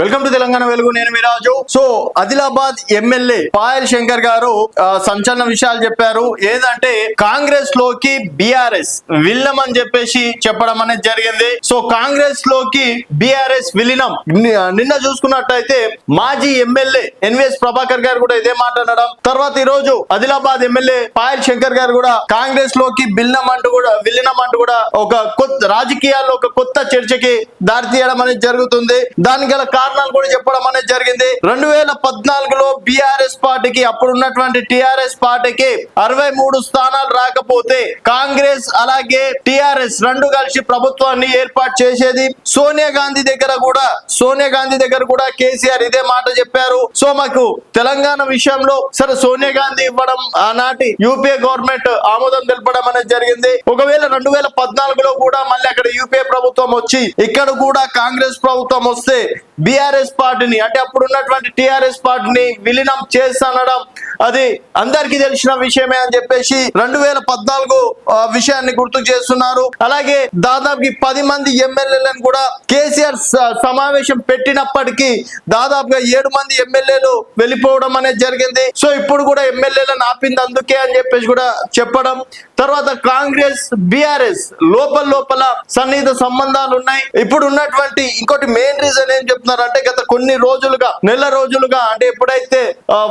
Welcome to Telangana Velugu నేను మీరాజు so Adilabad MLA Payal Shankar గారు సంచలన విషయాలు చెప్పారు. ఏదంటే కాంగ్రెస్లోకి బిఆర్ఎస్ విల్లం అని చెప్పేసి చెప్పడం అనేది జరిగింది. సో కాంగ్రెస్లోకి బిఆర్ఎస్ విలీనం. నిన్న చూసుకున్నట్టయితే మాజీ ఎమ్మెల్యే ఎన్విఎస్ ప్రభాకర్ గారు కూడా ఇదే మాట అనడం. తర్వాత ఈ రోజు ఆదిలాబాద్ ఎమ్మెల్యే పాయల్ శంకర్ గారు కూడా కాంగ్రెస్లోకి బిల్లం అంటూ కూడా విలీనం అంటూ కూడా ఒక కొత్త రాజకీయాల్లో ఒక కొత్త చర్చకి దారి తీయడం అనేది జరుగుతుంది. దానికి గల కారణాలు కూడా చెప్పడం అనేది జరిగింది. రెండు వేల పద్నాలుగులో బిఆర్ఎస్ పార్టీకి అప్పుడు ఉన్నటువంటి టిఆర్ఎస్ పార్టీకి అరవై మూడు స్థానాలు రాకపోతే కాంగ్రెస్ అలాగే టిఆర్ఎస్ రెండు కలిసి ప్రభుత్వాన్ని ఏర్పాటు చేసేది. సోనియా గాంధీ దగ్గర కూడా సోనియా గాంధీ దగ్గర కూడా కేసీఆర్ ఇదే మాట చెప్పారు. సో మాకు తెలంగాణ విషయంలో సరే సోనియా గాంధీ ఇవ్వడం ఆనాటి యూపీఏ గవర్నమెంట్ ఆమోదం తెలపడం అనేది జరిగింది. ఒకవేళ రెండు వేల పద్నాలుగులో కూడా మళ్ళీ అక్కడ యూపీఏ ప్రభుత్వం వచ్చి ఇక్కడ కూడా కాంగ్రెస్ ప్రభుత్వం వస్తే టిఆర్ఎస్ పార్టీని అంటే అప్పుడు ఉన్నటువంటి టిఆర్ఎస్ పార్టీని విలీనం చేస్తానడం అది అందరికీ తెలిసిన విషయమే అని చెప్పేసి రెండు వేల పద్నాలుగు విషయాన్ని గుర్తు చేస్తున్నారు. అలాగే దాదాపు పది మంది ఎమ్మెల్యేలను కూడా కేసీఆర్ సమావేశం పెట్టినప్పటికీ దాదాపుగా ఏడు మంది ఎమ్మెల్యేలు వెళ్ళిపోవడం అనేది జరిగింది. సో ఇప్పుడు కూడా ఎమ్మెల్యేలను ఆపింది అందుకే అని చెప్పేసి కూడా చెప్పడం. తర్వాత కాంగ్రెస్ బిఆర్ఎస్ లోపల లోపల సన్నిహిత సంబంధాలు ఉన్నాయి. ఇప్పుడు ఉన్నటువంటి ఇంకోటి మెయిన్ రీజన్ ఏం చెప్తున్నారు అంటే గత కొన్ని రోజులుగా నెల రోజులుగా అంటే ఎప్పుడైతే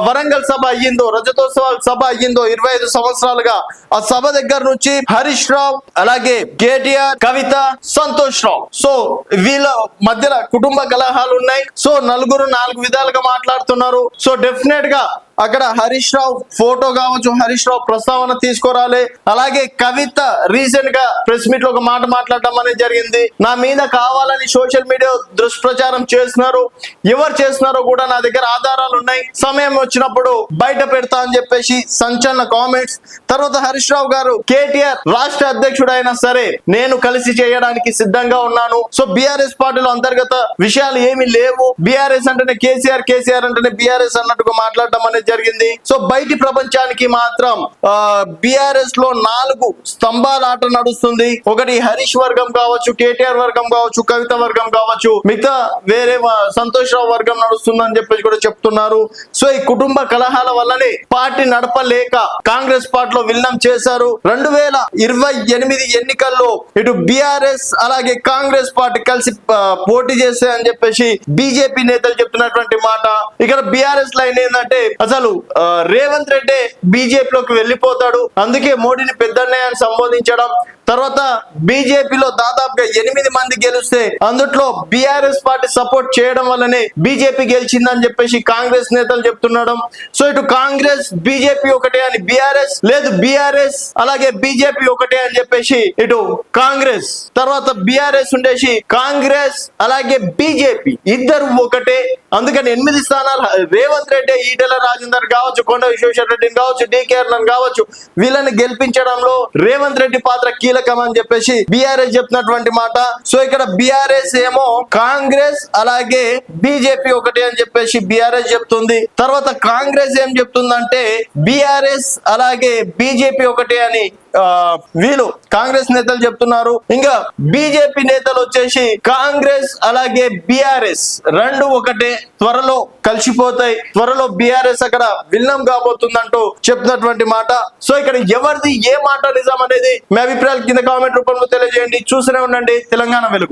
వరంగల్ సభ అయ్యింది రజతోత్సవాల సభ అయ్యిందో ఇరవై ఐదు సంవత్సరాలుగా ఆ సభ దగ్గర నుంచి హరీష్ రావు అలాగే కేటీఆర్ కవిత సంతోష్ రావు. సో వీళ్ళ మధ్యలో కుటుంబ కలహాలు ఉన్నాయి. సో నలుగురు నాలుగు విధాలుగా మాట్లాడుతున్నారు. సో డెఫినెట్గా అక్కడ హరీష్ రావు ఫోటో కావచ్చు హరీష్ రావు ప్రస్తావన తీసుకురాలి. అలాగే కవిత రీసెంట్గా ప్రెస్ మీట్లో ఒక మాట మాట్లాడటం అనేది జరిగింది. నా మీద కావాలని సోషల్ మీడియా దుష్ప్రచారం చేస్తున్నారు. ఎవరు చేస్తున్నారో కూడా నా దగ్గర ఆధారాలు ఉన్నాయి. సమయం వచ్చినప్పుడు బయట పెడతా అని చెప్పేసి సంచలన కామెంట్స్ తర్వాత హరీష్ రావు గారు కేటీఆర్ రాష్ట్ర అధ్యక్షుడు సరే నేను కలిసి చేయడానికి సిద్ధంగా ఉన్నాను. సో బీఆర్ఎస్ పార్టీలో అంతర్గత విషయాలు ఏమి లేవు. బీఆర్ఎస్ అంటేనే కేసీఆర్ కేసీఆర్ అంటేనే బీఆర్ఎస్ అన్నట్టుగా మాట్లాడటం అనేది జరిగింది. సో బయటి ప్రపంచానికి మాత్రం బిఆర్ఎస్లో నాలుగు స్తంభాల ఆట నడుస్తుంది. ఒకటి హరీష్ వర్గం కావచ్చు కేటీఆర్ వర్గం కావచ్చు కవిత వర్గం కావచ్చు మిగతా వేరే వ- సంతోష్ రావు వర్గం నడుస్తుందని చెప్పేసి కూడా చెప్తున్నారు. సో ఈ కుటుంబ కలహాల వల్లనే పార్టీ నడపలేక కాంగ్రెస్ పార్టీలో విలీనం చేశారు. రెండు వేల ఇరవై ఎనిమిది ఎన్నికల్లో ఇటు బిఆర్ఎస్ అలాగే కాంగ్రెస్ పార్టీ కలిసి పోటీ చేస్తాయని చెప్పేసి బీజేపీ నేతలు చెప్తున్నటువంటి మాట. ఇక్కడ బిఆర్ఎస్ లైన్ ఏంటంటే అసలు ఆ, రేవంత్ రెడ్డి బీజేపీలోకి వెళ్ళిపోతాడు. అందుకే మోడీని పెద్దన్నయ్య అని సంబోధించడం తర్వాత బీజేపీలో దాదాపుగా ఎనిమిది మంది గెలిస్తే అందుట్లో బీఆర్ఎస్ పార్టీ సపోర్ట్ చేయడం వల్లనే బీజేపీ గెలిచిందని చెప్పేసి కాంగ్రెస్ నేతలు చెప్తున్నాడు సో ఇటు కాంగ్రెస్ బీజేపీ ఒకటే అని బీఆర్ఎస్ లేదు బీఆర్ఎస్ అలాగే బీజేపీ ఒకటే అని చెప్పేసి ఇటు కాంగ్రెస్ తర్వాత బీఆర్ఎస్ ఉండేసి కాంగ్రెస్ అలాగే బీజేపీ ఇద్దరు ఒకటే. అందుకని ఎనిమిది స్థానాలు రేవంత్ రెడ్డి ఈటెల రాజేందర్ కావచ్చు కొండ విశ్వేశ్వర రెడ్డిని కావచ్చు డికేఆర్ కావచ్చు వీళ్ళని గెలిపించడంలో రేవంత్ రెడ్డి పాత్ర కీలక. అని చెప్పేసి బీఆర్ఎస్ చెప్తున్నటువంటి మాట. సో ఇక్కడ బీఆర్ఎస్ ఏమో కాంగ్రెస్ అలాగే బీజేపీ ఒకటి అని చెప్పేసి బీఆర్ఎస్ చెప్తుంది. తర్వాత కాంగ్రెస్ ఏం చెప్తుందంటే బీఆర్ఎస్ అలాగే బీజేపీ ఒకటి అని వీళ్ళు కాంగ్రెస్ నేతలు చెప్తున్నారు. ఇంకా బీజేపీ నేతలు వచ్చేసి కాంగ్రెస్ అలాగే బిఆర్ఎస్ రెండు ఒకటే త్వరలో కలిసిపోతాయి. త్వరలో బిఆర్ఎస్ అక్కడ విల్లం కాబోతుందంటూ చెప్తున్నటువంటి మాట. సో ఇక్కడ ఎవరిది ఏ మాట నిజం అనేది మీ అభిప్రాయాలు కింద కామెంట్ రూపంలో తెలియజేయండి. చూస్తూనే ఉండండి. తెలంగాణ వెలుగు.